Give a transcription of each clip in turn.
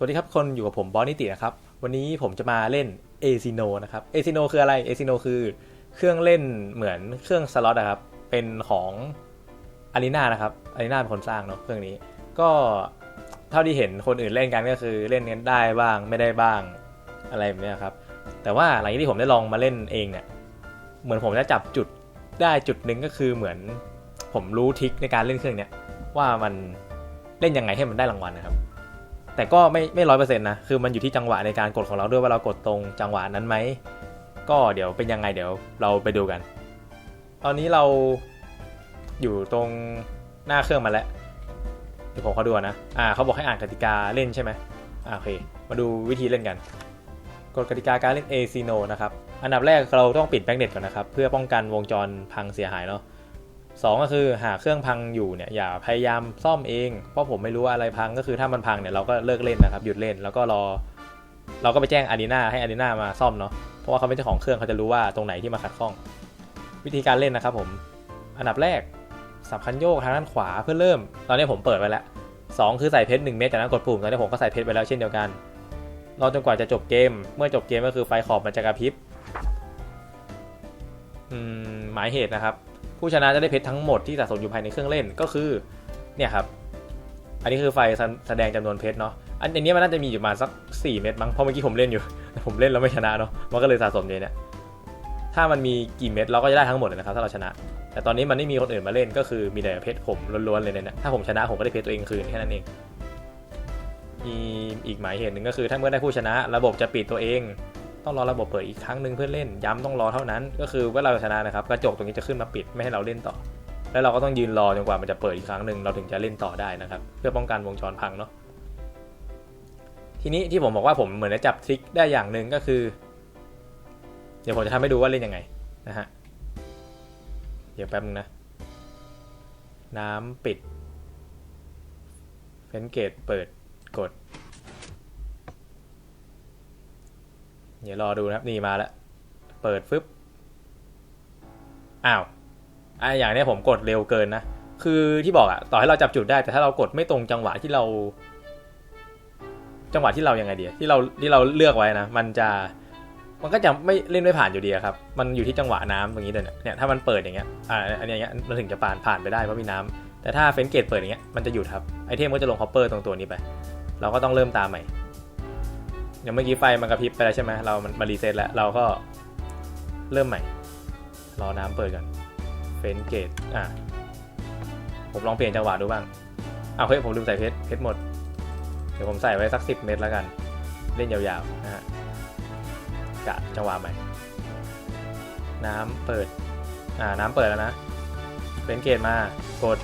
สวัสดีครับ คนอยู่กับผมบอสนิตินะครับ วันนี้ผมจะมาเล่นเอซิโนนะครับเอซิโนคืออะไรเอซิโนคือเครื่องเล่นเหมือนเครื่องสล็อตนะครับ เป็นของอารีนานะครับอารีนาเป็นคนสร้างเนาะเครื่องนี้ ก็เท่าที่เห็นคนอื่นเล่นกันก็คือเล่นกันได้บ้างไม่ได้บ้างอะไรแบบนี้ครับ แต่ว่าหลังจากที่ผมได้ลองมาเล่นเองเนี่ย เหมือนผมจะจับจุดได้จุดหนึ่งก็คือเหมือนผมรู้ทิคในการเล่นเครื่องเนี้ยว่ามันเล่นยังไงให้มันได้รางวัลนะครับ แต่ก็ไม่ไม่ร้อยเปอร์เซ็นต์นะ คือมันอยู่ที่จังหวะในการกดของเราด้วยว่าเรากดตรงจังหวะนั้นไหม ก็เดี๋ยวเป็นยังไงเดี๋ยวเราไปดูกัน ตอนนี้เราอยู่ตรงหน้าเครื่องมาแล้ว เดี๋ยวผมเขาดูก่อนนะ อ่าเขาบอกให้อ่านกติกาเล่นใช่ไหมอ่าโอเค มาดูวิธีเล่นกัน กฎกติกาการเล่น a c n o นะครับ อันดับแรกเราต้องปิดแบ็กเน็ตก่อนนะครับ เพื่อป้องกันวงจรพังเสียหายเนาะ สองก็คือหากเครื่องพังอยู่เนี่ยอย่าพยายามซ่อมเอง เพราะผมไม่รู้ว่าอะไรพังก็คือถ้ามันพังเนี่ยเราก็เลิกเล่นนะครับหยุดเล่นแล้วก็รอ เราก็ไปแจ้งอารีนาให้อารีนามาซ่อมเนาะเพราะว่าเขาเป็นเจ้าของเครื่องเขาจะรู้ว่าตรงไหนที่มาขัดข้อง วิธีการเล่นนะครับผมอันดับแรกสับคันโยกทางด้านขวาเพื่อเริ่ม ตอนนี้ผมเปิดไว้แล้วสองคือใส่เพชรหนึ่งเม็ดจากนั้นกดปุ่มตอนนี้ผมก็ใส่เพชรไปแล้วเช่นเดียวกันรอจนกว่าจะจบเกม เมื่อจบเกมก็คือไฟขอบมันจะกระพริบหมายเหตุนะครับ ผู้ชนะจะได้เพชรทั้งหมดที่สะสมอยู่ภายในเครื่องเล่นก็คือเนี่ยครับ อันนี้คือไฟแสแสดงจำนวนเพชรเนาะอันนนี้มันน่าจะมีอยู่มาสัก 4 เม็ดมั้งเพราะเมื่อกี้ผมเล่นอยู่ ผมเล่นแล้วไม่ชนะเนาะมันก็เลยสะสมเลยเนี่ยถ้ามันมีกี่เม็ดเราก็จะได้ทั้งหมดเลยนะครับถ้าเราชนะ แต่ตอนนี้มันไม่มีคนอื่นมาเล่นก็คือมีแต่เพชรผมล้วนๆเลยเนี่ยถ้าผมชนะผมก็ได้เพชรตัวเองคืนแค่นั้นเองมีอีกหมายเหตุหนึ่งก็คือถ้าเมื่อได้ผู้ชนะ ระบบจะปิดตัวเอง ต้องรอระบบเปิดอีกครั้งหนึ่งเพื่อเล่นย้ำต้องรอเท่านั้น ก็คือเมื่อเราชนะนะครับกระจกตรงนี้จะขึ้นมาปิดไม่ให้เราเล่นต่อ แล้วเราก็ต้องยืนรอจนกว่ามันจะเปิดอีกครั้งหนึ่งเราถึงจะเล่นต่อได้นะครับ เพื่อป้องกันวงจรพังเนาะทีนี้ที่ผมบอกว่าผมเหมือนจะจับทริคได้อย่างหนึ่งก็คือ เดี๋ยวผมจะทำให้ดูว่าเล่นยังไงนะฮะเดี๋ยวแป๊บนึงนะ น้ำปิดเฟนเกตเปิดกด เดี๋ยวรอดูนะครับนี่มาแล้วเปิดฟึบอ้าวอะอย่างนี้ผมกดเร็วเกินนะ คือที่บอกอะต่อให้เราจับจุดได้ แต่ถ้าเรากดไม่ตรงจังหวะที่เรา จังหวะที่เรายังไงดียที่เราที่เราเลือกไว้นะ มันจะ มันก็จะไม่เล่นไม่ผ่านอยู่ดีอะครับ มันอยู่ที่จังหวะน้ำตรงนี้เลยเนี่ยเนี่ย ถ้ามันเปิดอย่างเงี้ย อ่า อันเนี้ย มันถึงจะผ่านผ่านไปได้เพราะมีน้ำแต่ถ้าเฟนเกตเปิดอย่างเงี้ย มันจะหยุดครับ ไอเทมก็จะลงฮอปเปอร์ตรงตัวนี้ไป เราก็ต้องเริ่มตามใหม่ อย่างเมื่อกี้ไฟมันกระพริบไปแล้วใช่ไหมเรามันมารีเซ็ตแล้ว เราก็เริ่มใหม่ รอน้ำเปิดกันเฟนเกตอะ ผมลองเปลี่ยนจังหวะดูบ้างอ้าวเฮ้ยผมลืมใส่เพชรเพชรหมด เดี๋ยวผมใส่ไว้สักสิบเม็ดแล้วกัน เล่นยาวๆนะฮะกะจังหวะใหม่ น้ำเปิด อ่า น้ำเปิดแล้วนะเฟนเกตมากด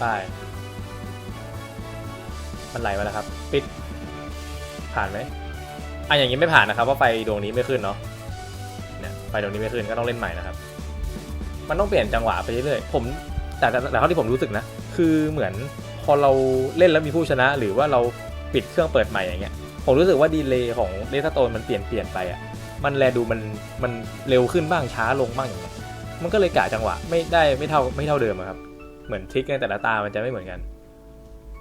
ป้ายมันไหลมาแล้วครับ ปิด ผ่านไหมอะอย่างนี้ไม่ผ่านนะครับเพราะไฟดวงนี้ไม่ขึ้นเนาะเนี่ยไฟดวงนี้ไม่ขึ้นก็ต้องเล่นใหม่นะครับ มันต้องเปลี่ยนจังหวะไปเรื่อยๆผมแต่แต่เท่าที่ผมรู้สึกนะ คือเหมือนพอเราเล่นแล้วมีผู้ชนะ หรือว่าเราปิดเครื่องเปิดใหม่อย่างเงี้ยผมรู้สึกว่าดีเลย์ของเลสโตนมันเปลี่ยนเปลี่ยนไปอะมันแลดูมันมันเร็วขึ้นบ้างช้าลงบ้างอย่างเงี้ยมันก็เลยกะจังหวะไม่ได้ไม่เท่าไม่เท่าเดิมครับ เหมือนทริคในแต่ละตามันจะไม่เหมือนกัน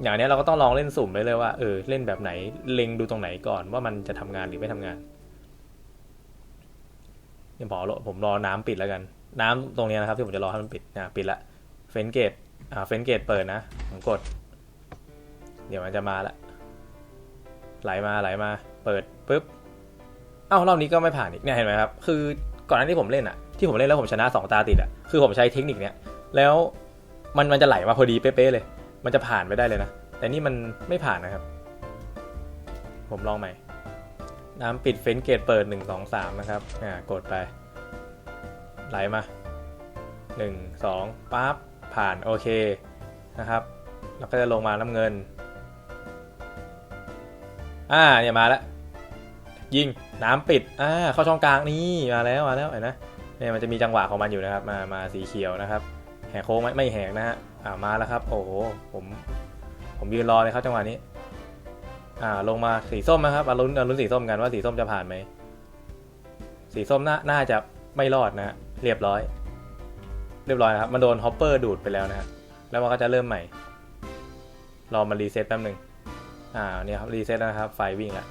อย่างนี้เราก็ต้องลองเล่นสุ่มไปเลยว่าเออเล่นแบบไหนเล็งดูตรงไหนก่อนว่ามันจะทำงานหรือไม่ทำงานยังพอผมรอน้ำปิดแล้วกัน น้ำตรงนี้นะครับที่ผมจะรอให้มันปิดนะปิดละเฟนเกตอ่าเฟนเกตเปิดนะผมกด เดี๋ยวมันจะมาละไหลมาไหลมา เปิดปุ๊บเอ้ารอบนี้ก็ไม่ผ่านอีกเนี่ยเห็นไหมครับ คือก่อนหน้าที่ผมเล่นอะที่ผมเล่นแล้วผมชนะสองตาติดอะคือผมใช้เทคนิคเนี้ยแล้วมันมันจะไหลมาพอดีเป๊ะๆเลย มันจะผ่านไปได้เลยนะ แต่นี่มันไม่ผ่านนะครับ ผมลองใหม่ น้ำปิดเฟนเกตเปิด 1 2 3 นะครับอ่ากดไป ไหลมา 1 2ปั๊บผ่านโอเคนะครับแล้วก็จะลงมาน้ำเงิน อ่าเนี่ยมาแล้ว ยิงน้ำปิด อ่าเข้าช่องกลางนี่มาแล้วมาแล้วเห็นนะเนี่ยมันจะมีจังหวะของมันอยู่นะครับ มามาสีเขียวนะครับ แหกโค้งไหมไม่แหกนะฮะ อ่ามาแล้วครับ โอ้โหผมผมยืนรอเลยครับจังหวะนี้ อ่าลงมาสีส้มนะครับอารุณอารุณสีส้มกันว่าสีส้มจะผ่านไหมสีส้มน่าน่าจะไม่รอดนะเรียบร้อย เรียบร้อยนะครับมันโดนฮอปเปอร์ดูดไปแล้วนะฮะแล้วมันก็จะเริ่มใหม่ รอมารีเซ็ตแป๊บหนึ่งอ่าเนี่ยครับรีเซ็ตแล้วนะครับไฟวิ่งแล้ว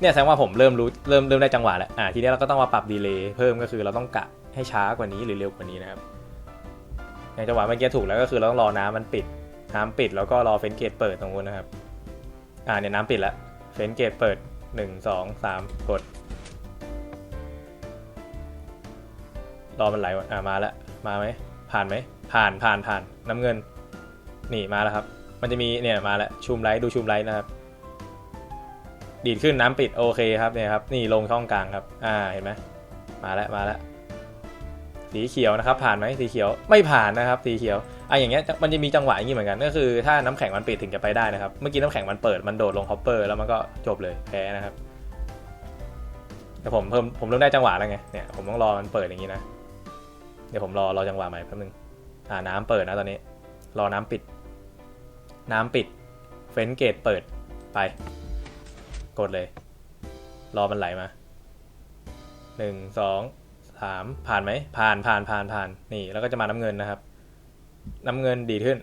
เนี่ยแสดงว่าผมเริ่มรู้เริ่มเริ่มได้จังหวะแล้วอ่าทีนี้เราก็ต้องมาปรับดีเลย์เพิ่มก็คือเราต้องกะให้ช้ากว่านี้หรือเร็วกว่านี้นะครับ ในจังหวะเมื่อกี้ถูกแล้วก็คือเราต้องรอน้ำมันปิด น้ำปิดแล้วก็รอเฟนเกตเปิดตรงนู้นนะครับ อ่าเนี่ยน้ำปิดแล้วเฟนเกตเปิดหนึ่งสองสามกด รอมันไหลอ่ามาแล้วมาไหมผ่านไหมผ่านผ่านผ่านน้ำเงิน นี่มาแล้วครับ มันจะมีเนี่ยมาแล้วชูมไลท์ดูชูมไลท์นะครับ ดีดขึ้นน้ำปิดโอเคครับเนี่ยครับ นี่ลงช่องกลางครับ อ่าเห็นไหมมาแล้วมาแล้ว สีเขียวนะครับผ่านไหมสีเขียวไม่ผ่านนะครับสีเขียวอะอย่างเงี้ยมันจะมีจังหวะอย่างงี้เหมือนกันก็คือถ้าน้ำแข็งมันปิดถึงจะไปได้นะครับเมื่อกี้น้ำแข็งมันเปิดมันโดดลงฮอปเปอร์แล้วมันก็จบเลยแพ้นะครับแต่ผมเพิ่มผมเริ่มได้จังหวะแล้วไงเนี่ยผมต้องรอมันเปิดอย่างงี้นะเดี๋ยวผมรอรอจังหวะใหม่แป๊บนึงอ่าน้ำเปิดนะตอนนี้ รอน้ำปิด น้ำปิด เฟนเกตเปิดไป กดเลย รอมันไหลมาหนึ่งสอง สามผ่านไหมผ่านผ่านผ่านผ่านนี่แล้วก็จะมาน้ำเงินนะครับ น้ำเงินดีขึ้น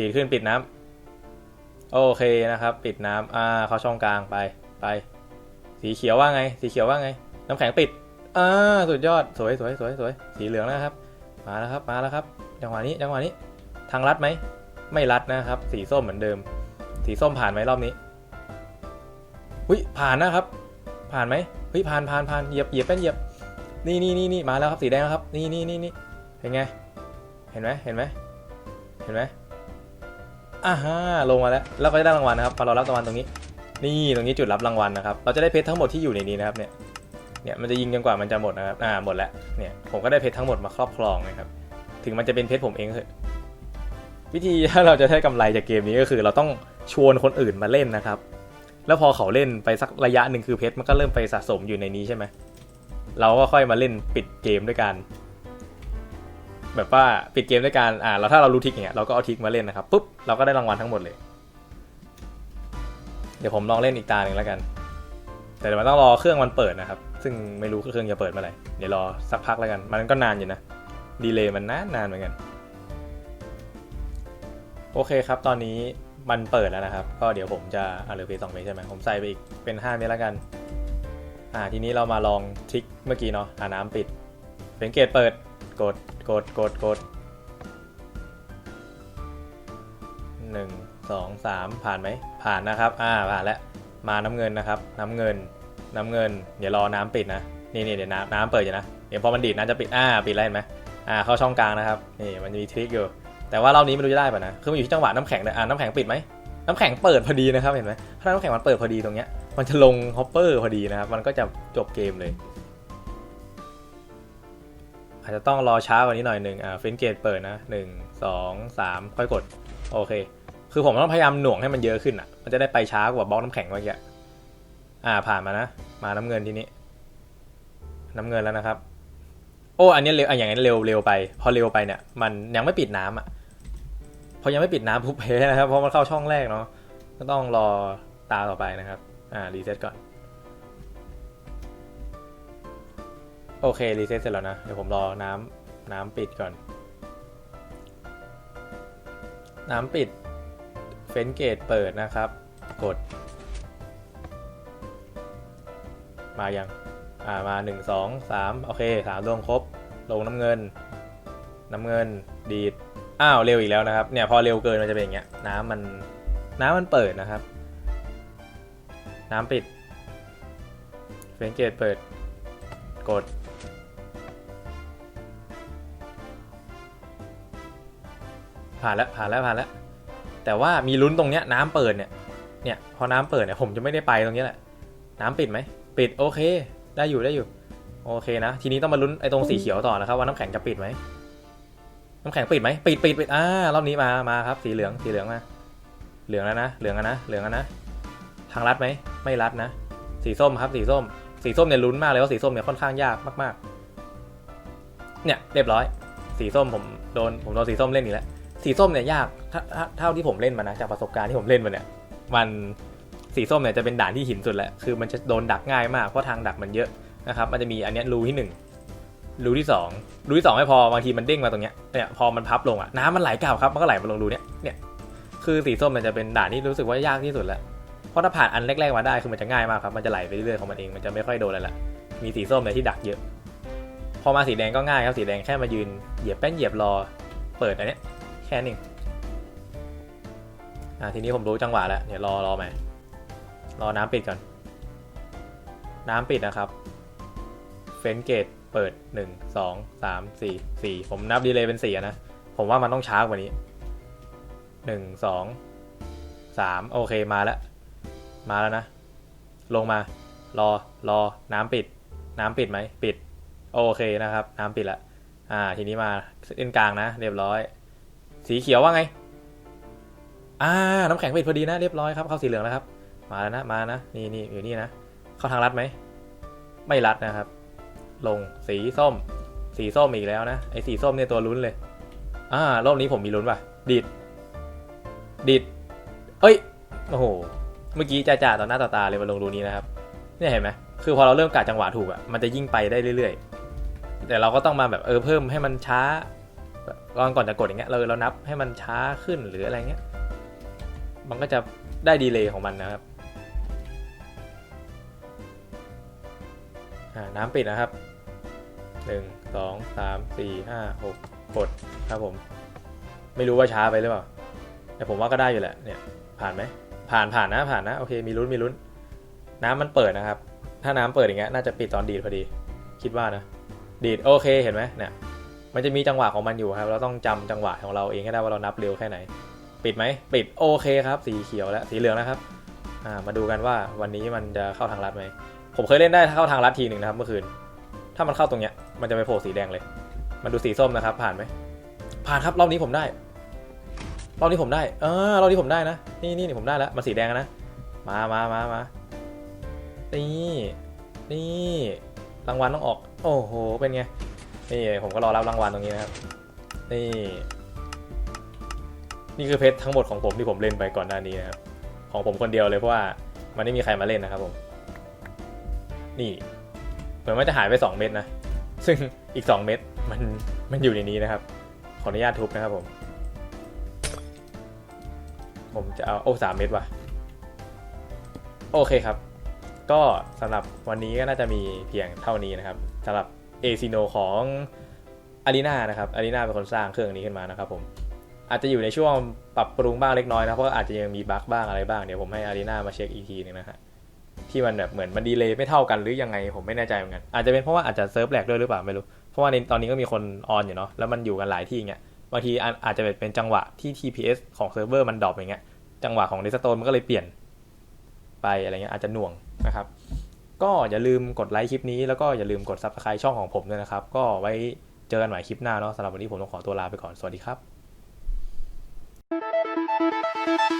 ดีขึ้นปิดน้ำโอเคนะครับ ปิดน้ำอ่าเข้าช่องกลางไปไปสีเขียวว่าไง สีเขียวว่าไง น้ำแข็งปิดอ่าสุดยอดสวยสวยสวยสวยสีเหลืองนะครับ มาแล้วครับมาแล้วครับจังหวะนี้จังหวะนี้ ทางลัดไหมไม่รัดนะครับ สีส้มเหมือนเดิม สีส้มผ่านไหมรอบนี้อุ้ยผ่านนะครับ ผ่านไหม ฮ้ยผ่านผ่านผ่านเหยียบเหยียบเป็นเหยียบนี่นี่นี่นี่มาแล้วครับสีแดงแล้วครับนี่นี่นี่นี่เห็นไงเห็นไหมเห็นไหมเห็นไหมอ่าฮะลงมาแล้วเราก็จะได้รางวัลนะครับพอเรารับรางวัลตรงนี้ นี่ตรงนี้จุดรับรางวัลนะครับเราจะได้เพชรทั้งหมดที่อยู่ในนี้นะครับเนี่ยเนี่ยมันจะยิงจนกว่ามันจะหมดนะครับอ่าหมดแล้วเนี่ยผมก็ได้เพชรทั้งหมดมาครอบครองนะครับถึงมันจะเป็นเพชรผมเองเถอะวิธีถ้าเราจะได้กำไรจากเกมนี้ก็คือ เราต้องชวนคนอื่นมาเล่นนะครับ แล้วพอเขาเล่นไปสักระยะหนึ่งคือเพชรมันก็เริ่มไปสะสมอยู่ในนี้ใช่ไหมเราก็ค่อยมาเล่นปิดเกมด้วยกัน แบบว่าปิดเกมด้วยการอ่าเราถ้าเรารู้ทิกอย่างเงี้ยเราก็เอาทิกมาเล่นนะครับปุ๊บเราก็ได้รางวัลทั้งหมดเลย เดี๋ยวผมลองเล่นอีกตาหนึ่งแล้วกัน แต่เดี๋ยวมันต้องรอเครื่องมันเปิดนะครับ ซึ่งไม่รู้เครื่องจะเปิดเมื่อไหร่เดี๋ยวรอสักพักแล้วกัน มันก็นานอยู่นะดีเลย์มันนานนานเหมือนกัน โอเคครับตอนนี้ มันเปิดแล้วนะครับ ก็เดี๋ยวผมจะอ่าเหลือเพย์สองเพย์ใช่ไหมผมใส่ไปอีกเป็น5เมตรแล้วกัน อ่าทีนี้เรามาลองทริกเมื่อกี้เนาะอ่าน้ำปิดเป็นเกตเปิดกดกดกดกดหนึ่งสองสามผ่านไหมผ่านนะครับ อ่าผ่านแล้วมาน้ำเงินนะครับ น้ำเงิน น้ำเงิน เดี๋ยวรอน้ำปิดนะนี่นี่เดี๋ยวน้ำน้ำเปิดอยู่นะเดี๋ยวพอมันดีดน้ำจะปิดอ่าปิดแล้วเห็นไหมอ่าเข้าช่องกลางนะครับนี่มันจะมีทริกอยู่ แต่ว่ารอบนี้ไม่รู้จะได้ป่ะนะ คือมันอยู่ที่จังหวะน้ำแข็งเลยอ่าน้ำแข็งปิดไหมน้ำแข็งเปิดพอดีนะครับเห็นไหมถ้าน้ำแข็งมันเปิดพอดีตรงเนี้ย มันจะลงฮอปเปอร์พอดีนะครับ มันก็จะจบเกมเลย อาจจะต้องรอช้ากว่านี้หน่อยหนึ่งอ่าฟินเกตเปิดนะหนึ่งสองสามค่อยกด โอเค คือผมต้องพยายามหน่วงให้มันเยอะขึ้นอะ มันจะได้ไปช้ากว่าบล็อกน้ำแข็งเมื่อกี้ อ่าผ่านมานะ มาน้ำเงินทีนี้ น้ำเงินแล้วนะครับ โอ้ อันนี้เร็วอะอย่างนี้เร็วเร็วไป พอเร็วไปเนี่ย มันยังไม่ปิดน้ำอะ อยังไม่ปิดน้ำปุ๊บแพ้นะครับเพราะมันเข้าช่องแรกเนาะก็ต้องรอตาต่อไปนะครับ อ่ารีเซ็ตก่อน โอเครีเซ็ตเสร็จแล้วนะ เดี๋ยวผมรอน้ำน้ำปิดก่อน น้ำปิดเฟนเกตเปิดนะครับ กด มายัง อ่ามาหนึ่งสองสามโอเคสามลงครบ ลงน้ำเงิน น้ำเงินดีด อ้าวเร็วอีกแล้วนะครับเนี่ยพอเร็วเกินมันจะเป็นอย่างเงี้ยน้ำมันน้ำมันเปิดนะครับ น้ำปิดเฟนเกตเปิดกด ผ่านแล้วผ่านแล้วผ่านแล้วแต่ว่ามีลุ้นตรงเนี้ยน้ำเปิดเนี่ยเนี่ยพอน้ำเปิดเนี่ยผมจะไม่ได้ไปตรงนี้แหละ น้ำปิดไหมปิดโอเค ได้อยู่ได้อยู่ โอเคนะ ทีนี้ต้องมาลุ้นไอ้ตรงสีเขียวต่อนะครับว่าน้ำแข็งจะปิดไหม น้ำแข็งปิดไหมปิดปิดปิดอ่ารอบนี้มามาครับ สีเหลืองสีเหลืองมา เหลืองแล้วนะเหลืองแล้วนะเหลืองแล้วนะทางรัดไหมไม่รัดนะ สีส้มครับ สีส้ม สีส้มเนี่ยลุ้นมากเลยว่าสีส้มเนี่ยค่อนข้างยากมากๆ เนี่ยเรียบร้อย สีส้มผมโดนผมโดนสีส้มเล่นอีกแล้วสีส้มเนี่ยยากถ้าถ้าเท่าที่ผมเล่นมานะจากประสบการณ์ที่ผมเล่นมาเนี่ยมันสีส้มเนี่ยจะเป็นด่านที่หินสุดแหละคือมันจะโดนดักง่ายมากเพราะทางดักมันเยอะนะครับ มันจะมีอันนี้รูที่หนึ่ง รูที่สองรูที่สองไม่พอบางทีมันเด้งมาตรงเนี้ยเนี่ยพอมันพับลงอะน้ำมันไหลกลับครับมันก็ไหลมาลงรูเนี้ยเนี่ยคือสีส้มมันจะเป็นด่านที่รู้สึกว่ายากที่สุดแล้วเพราะถ้าผ่านอันแรกๆมาได้คือมันจะง่ายมากครับมันจะไหลไปเรื่อยๆของมันเองมันจะไม่ค่อยโดนอะไรละมีสีส้มเนี่ยที่ดักเยอะ พอมาสีแดงก็ง่ายครับสีแดงแค่มายืนเหยียบแป้นเหยียบรอ เปิดอันเนี้ยแค่นี้เองอะทีนี้ผมรู้จังหวะแล้วเดี๋ยวรอรอไหมรอน้ำปิดก่อน น้ำปิดนะครับ เฟนเกต เปิดหนึ่งสองสามสี่สี่ผมนับดีเลย์เป็นสี่นะ ผมว่ามันต้องช้ากว่านี้หนึ่งสองสามโอเคมาแล้ว มาแล้วนะ ลงมา รอรอน้ำปิด น้ำปิดไหม ปิด โอเคนะครับ น้ำปิดละอ่า ทีนี้มาเส้นกลางนะ เรียบร้อย สีเขียวว่าไง อ่า น้ำแข็งปิดพอดีนะ เรียบร้อยครับเข้าสีเหลืองแล้วครับ มาแล้วนะ มานะ นี่นี่อยู่นี่นะ เข้าทางลัดไหม ไม่รัดนะครับ ลงสีส้ม สีส้มอีกแล้วนะ ไอ้สีส้มเนี่ยตัวลุ้นเลย อ่ารอบนี้ผมมีลุ้นป่ะดีดดีดเอ้ย โอ้โห เมื่อกี้จ่าจ่าต่อหน้าต่อตาเลยมาลงรูนี้นะครับ เนี่ยเห็นไหมคือพอเราเริ่มกะจังหวะถูกอะมันจะยิ่งไปได้เรื่อยๆ แต่เราก็ต้องมาแบบเออเพิ่มให้มันช้าแบบก่อนก่อนจะกดอย่างเงี้ยเราเรานับให้มันช้าขึ้นหรืออะไรเงี้ย มันก็จะได้ดีเลย์ของมันนะครับอ่าน้ำปิดนะครับ หนึ่งสองสามสี่ห้าหกกดครับผม ไม่รู้ว่าช้าไปหรือเปล่า แต่ผมว่าก็ได้อยู่แหละ เนี่ย ผ่านไหม ผ่านผ่านนะ ผ่านนะ โอเค มีลุ้น มีลุ้น น้ำมันเปิดนะครับ ถ้าน้ำเปิดอย่างเงี้ย น่าจะปิดตอนดีดพอดี คิดว่านะ ดีด โอเค เห็นไหมเนี่ย มันจะมีจังหวะของมันอยู่ครับ เราต้องจำจังหวะของเราเองให้ได้ว่าเรานับเร็วแค่ไหน ปิดไหม ปิด โอเคครับ สีเขียวและสีเหลืองนะครับ อ่า มาดูกันว่าวันนี้มันจะเข้าทางลัดไหม ผมเคยเล่นได้เข้าทางลัดทีหนึ่งนะครับ เมื่อคืน ถ้ามันเข้าตรงเนี้ย มันจะไปโผล่สีแดงเลย มันดูสีส้มนะครับ ผ่านไหม ผ่านครับรอบนี้ผมได้ รอบนี้ผมได้ เออรอบนี้ผมได้นะ นี่นี่นี่ผมได้แล้ว มันสีแดงนะ มามามามานี่นี่รางวัลต้องออก โอ้โห เป็นไง นี่ผมก็รอรับรางวัลตรงนี้นะครับ นี่ นี่คือเพชรทั้งหมดของผมที่ผมเล่นไปก่อนหน้านี้นะครับ ของผมคนเดียวเลยเพราะว่ามันไม่มีใครมาเล่นนะครับผม นี่ เหมือนมันจะหายไป 2 เม็ดนะ ซึ่งอีก 2 เม็ดมันมันอยู่ในนี้นะครับ ขออนุญาตทุบนะครับผม ผมจะเอาโอ้สามเม็ดว่ะ โอเคครับ ก็สำหรับวันนี้ก็น่าจะมีเพียงเท่านี้นะครับสำหรับเอซิโนของอารีนานะครับอารีนาเป็นคนสร้างเครื่องนี้ขึ้นมานะครับผมอาจจะอยู่ในช่วงปรับปรุงบ้างเล็กน้อยนะเพราะอาจจะยังมีบั๊กบ้างอะไรบ้างเดี๋ยวผมให้อารีนามาเช็คอีกทีหนึงนะฮะ ที่มันแบบเหมือนมันดีเลย์ไม่เท่ากันหรือยังไงผมไม่แน่ใจเหมือนกัน อาจจะเป็นเพราะว่าอาจจะเซิร์ฟแหลกด้วยหรือเปล่าไม่รู้ เพราะว่าในตอนนี้ก็มีคนออนอยู่เนาะแล้วมันอยู่กันหลายที่เงี้ยบางทีอาจจะเป็นจังหวะที่ TPS ของเซิร์ฟเวอร์มันดรอปอย่างเงี้ยจังหวะของ r e s t o r e มันก็เลยเปลี่ยนไปอะไรเงี้ยอาจจะหน่วงนะครับก็อย่าลืมกดไลค์คลิปนี้แล้วก็อย่าลืมกด Subscribe ช่องของผมด้วยนะครับ ก็ไว้เจอกันใหม่คลิปหน้าเนาะสำหรับวันนี้ผมต้องขอตัวลาไปก่อนสวัสดีครับ